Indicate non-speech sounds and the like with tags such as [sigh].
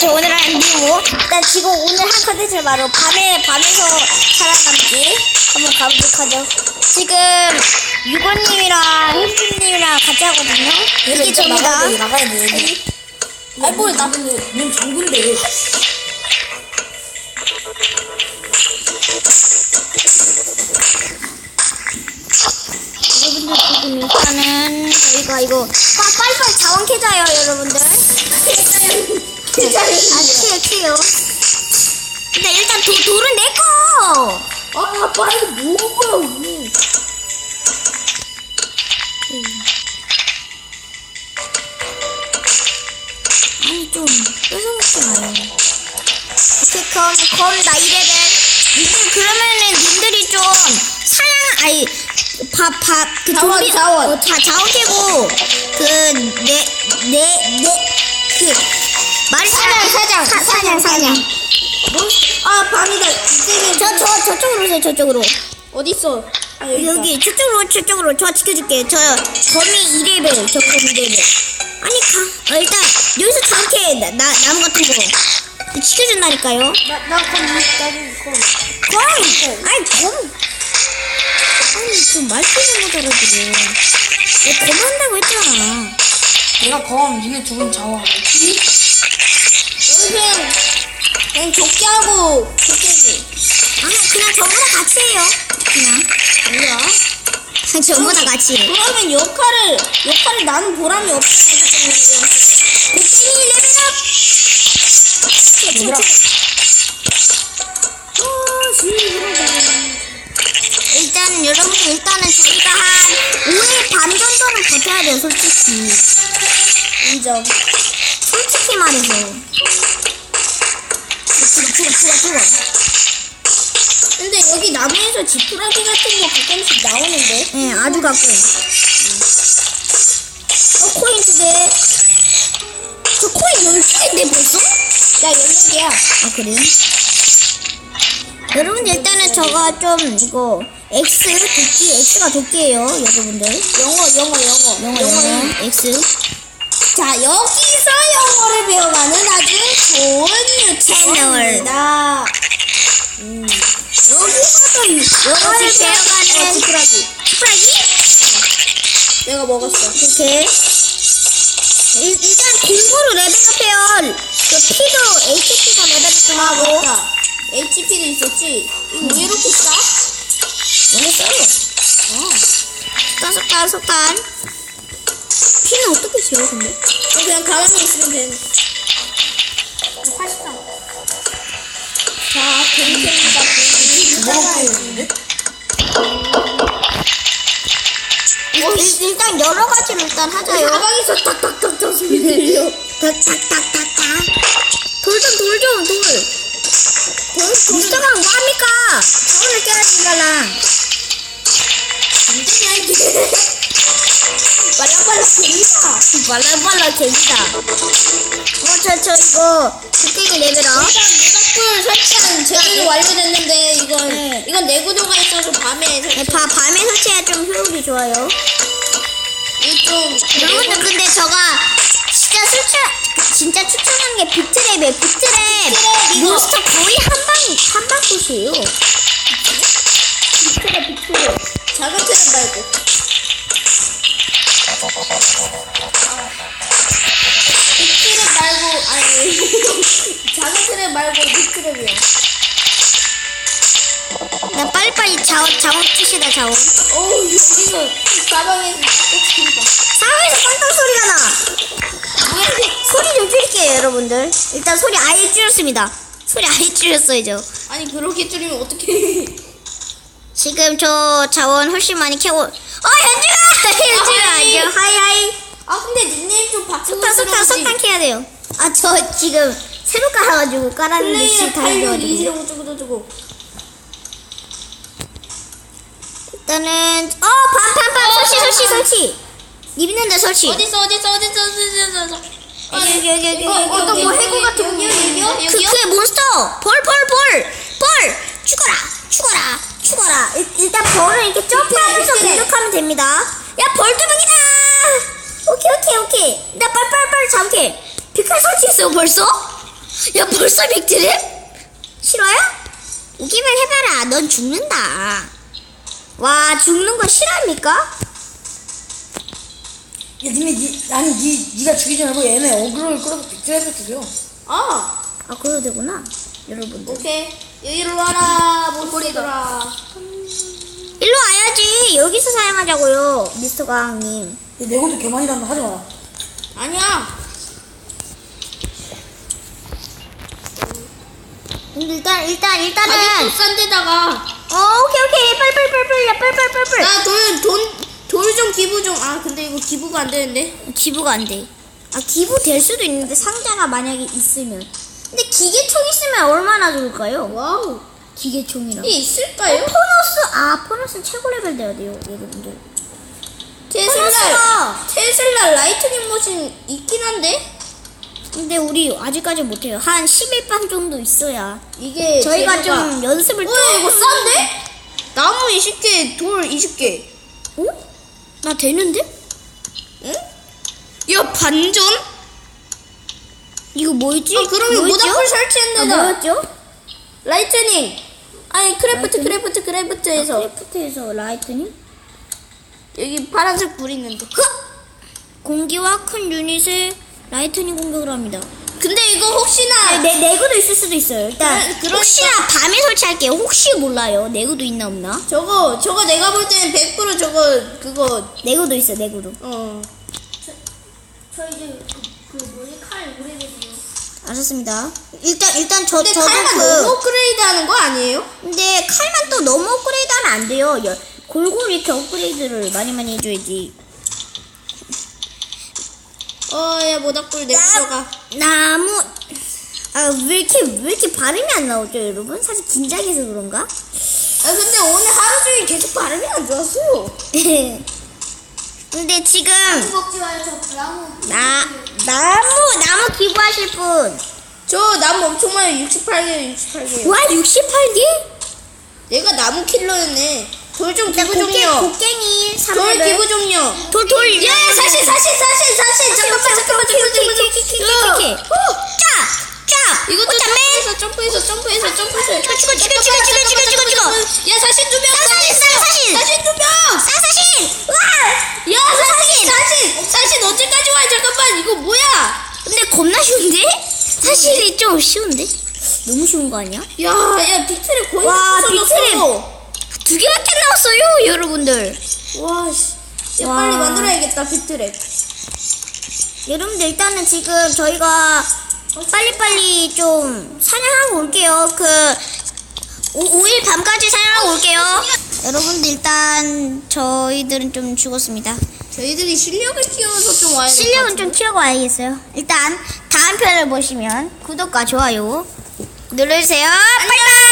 저 오늘 한 이후 일단 지금 오늘 한 컨텐츠 바로 밤에 밤에서 살아남기 한번 가보도록 하죠. 지금 유건님이랑 혜진님이랑 같이 하거든요. 이게 저입니다. 나가야 돼. 아이 뭘 나는 눈 정군데. 여러분들 지금 일단은 저희가 이거 빠, 빨리빨리 자원 캐자요 여러분들. [laughs] 아 캐요 캐요. 근데 일단 도, 돌은 내 거. 아 빨리 뭐야. 아니 좀 뺏어먹지 마요. 오케이 그럼 그럼 나 이래를 님들 그러면은 님들이 좀 사냥 아니 밥밥그 자원, 좀비 자원. 어, 자 자원 캐고 그 내 내 내 그 말이 사냥 사냥 사, 사냥 사냥 아 밤이다. 이제는 저저 저쪽으로 오세요 저쪽으로 어디 있어? 아 여기. 여기 저쪽으로 저쪽으로 저 지켜줄게 저 거미 2레벨 저 거미 2레벨 아니 가 어, 일단 여기서 저렇게 나, 나 나무 같은 거 지켜준다니까요 나나 그럼 나도 그럼. 검! 아이, 검! 아니, 좀 말투는 거더라고요. 내가 검 한다고 했잖아. 내가 검 니네 두 분 자와. 여기는 그냥 족기하고 족기지. 아니, 그냥 전부 다 같이 해요. 그냥. 뭐야? 그냥 전부 다 같이 해. 그러면 역할을 역할을 나는 보람이 없잖아. 곡괭이 레벨업! 얘들아. 일단, 여러분들, 일단은 저희가 한 5일 반 정도는 버텨야 돼요, 솔직히. 인정. 솔직히 말해서. 죽어 죽어 죽어. 근데 여기 나무에서 지푸라기 같은 거 가끔씩 나오는데. 예, 아주 가끔. 어, 코인 두 개. 저 코인 10개인데 벌써? 야 14개야. 아 그래요? 여러분들 일단은 저가 좀 이거 X 도끼 X가 도끼예요 여러분들 영어 영어 영어 영어 영어 X 자 여기 서 영어를 배워가는 아주 좋은 채널입니다. 음. 여기서도 영어를 어, 배워가는 지푸라기. 스프라기 내가 먹었어. 이렇게 일, 일단 공부로 레벨업해요 저 P도 HP가 레벨업 하고. HP도 있었지. 이거 왜 이렇게 싸? 너무 세요 어. 속단 속단 속단 P는 어떻게 재요 근데? 어, 그냥 가만히 있으면 되는. 83. 자, 갱생이 일, 일단 여러 가지로 일단 하자요 가방에서 탁탁탁탁 소리 들려. 탁탁탁탁탁 돌좀 돌좀 돌. 미스터가 뭐 합니까? 저를 깨야지 말랑. 말랑말랑 재밌다. 어, 저, 저 이거 곡괭이 레벨업. 일단 모닥불 설치는 제대로 완료됐는데 이건 네. 이건 내구도가 있어서 밤에 네. 바, 밤에 설치해야 좀 효율이 좋아요. 이좀 여러분들 근데 저가 진짜 추천, 진짜 추천하는 게 비트랩이에요. 비트랩. 비트랩 이거. 몬스터 거의 한 방, 한방 컷이에요. 비트래 비트래. 작은 트랩 말고. 작은 트랩 말고 빅트랩이요. 나 빨리빨리 자원, 자원 푸시다, 자원. 어우 여기서 가방에서 꽂힌다. 상황에서 빵빵 소리가 나. 소리 좀 줄일게요, 여러분들. 일단 소리 아예 줄였습니다. 소리 아예 줄였어요, 저. 아니 그렇게 줄이면 어떡해. 지금 저 자원 훨씬 많이 캐고. 어, 현주가! [laughs] 현주가! 하이. 안녕, 하이 하이. 아 근데 닉네임 좀 바꾸고 석탄, 석탄, 석탄 캐야 돼요. 아, 저 지금 새로 깔아가지고 깔았는데 지금 다86 잊어가지고. 2세고 저거 저거. 일단은, 어, 반, 반, 반, 설치, 설치, 설치. 입는데 설치. 어딨어 어딨어 어딨어 어딨어 어딨어. 여기, 여기, 여기, 어, 어떤. 뭐 해고 같은 거 여기요? 그? 그게 몬스터! 벌, 벌, 벌! 벌! 죽어라! 죽어라! 죽어라! 일, 일단 벌을 이렇게 점프하면서. 공격하면 됩니다. 야, 벌두명이다! 오케이, 오케이, 오케이. 나 빨빨빨 잡게. 빛깔 설치했어요, 벌써? 야 벌써 빅트랩? 싫어요? 오기만 해봐라. 넌 죽는다. 와 죽는 거 싫어합니까? 야, 니네, 니, 아니, 니, 니가 죽이지 말고 얘네 어그로를 끌어서 빅트랩을 죽여. 아아 그래도 되구나. 여러분들. 오케이 여기로 와라 모서리더라 일로 와야지. 여기서 사용하자고요. 미스터 강님. 야, 내 것도 개 많이 난다. 하지 마라. 아니야 일단 일단 일단은. 아, 가격도 싼데다가. 어 오케이 오케이. 빨빨빨빨야 빨빨빨빨 나돈돈돈좀 기부 좀 아 근데 이거 기부가 안 되는데? 기부가 안돼. 아 기부 될 수도 있는데 상자가 만약에 있으면. 근데 기계총 있으면 얼마나 좋을까요? 와우. 기계총이랑 이게 있을까요? 어, 포너스 아 포너스 최고 레벨 돼야 돼요 여러분들. 테슬라 테슬라 라이트닝 머신 있긴 한데? 근데 우리 아직까지 못해요. 한 11반 정도 있어야 이게 저희가 재료가- 좀 연습을 어 이거 싼데? 나무 20개 돌 20개 어? 나 되는데? 응? 야 반전? 이거 뭐였지? 아 그러면 뭐였죠? 모닥불 아, 설치했는데 뭐였죠? 라이트닝 아니 크래프트 라이트닝? 크래프트 크래프트에서 크래프트에서 라이트닝? 여기 파란색 불 있는데 공기와 큰 유닛에 라이트닝 공격을 합니다. 근데 이거 혹시나 네, 내구도 있을 수도 있어요. 일단 그래, 그러니까. 혹시나 밤에 설치할게요. 혹시 몰라요. 내구도 있나 없나? 저거 저거 내가 볼 때는 100% 저거 그거 내구도 있어. 내구도. 어저 이제 그, 그 뭐지? 칼 오래되지요. 알았습니다. 일단 일단 저 근데 저도 칼만 그 너무 업그레이드 하는 거 아니에요? 근데 칼만 또 너무 업그레이드 하면 안 돼요. 여- 골고루 이렇게 업그레이드를 많이 많이 해줘야지. 어야 모닥불 내 부서가 나무 아 왜 이렇게 왜 이렇게 발음이 안 나오죠, 여러분? 사실 긴장해서 그런가? 아 근데 오늘 하루 종일 계속 발음이 안 좋았어요 [laughs] 근데 지금 먹지 마요. 저 나무. 나 나무 나무 기부하실 분. 저 나무 엄청 많아요 68개요 68개요 와 68개? 얘가 나무 킬러였네 돌좀 일단 기부 좀요 곡괭이 돌 3레벨. 기부 좀요 돌돌 야 사실 사실 사실 사실. 잠깐만 잠깐만 잠깐만 잠깐만. 쫙쫙. 이것도 점프해서 점프해서 점프해서 점프해서. 죽어 죽어 죽어 죽어 죽어 죽어 죽어 야 사신 두명. 쌍사신 쌍사신 사신 두명. 쌍사신 와! 야 사신 사신 사신 언제까지 와 잠깐만. 이거 뭐야? 근데 겁나 쉬운데? 사실이 좀 쉬운데? 너무 쉬운 거 아니야? 야야. 두 나왔어요 여러분들 와씨 야 와. 빨리 만들어야겠다 빅트랩 여러분들 일단은 지금 저희가 빨리빨리 좀 사냥하고 올게요. 그 5, 일 밤까지 사냥하고 올게요. 여러분들 일단 저희들은 좀 죽었습니다. 저희들이 실력을 키워서 좀 와야 될것 실력은 같은데. 좀 키우고 와야겠어요. 일단 다음 편을 보시면 구독과 좋아요 눌러주세요. 바이바이.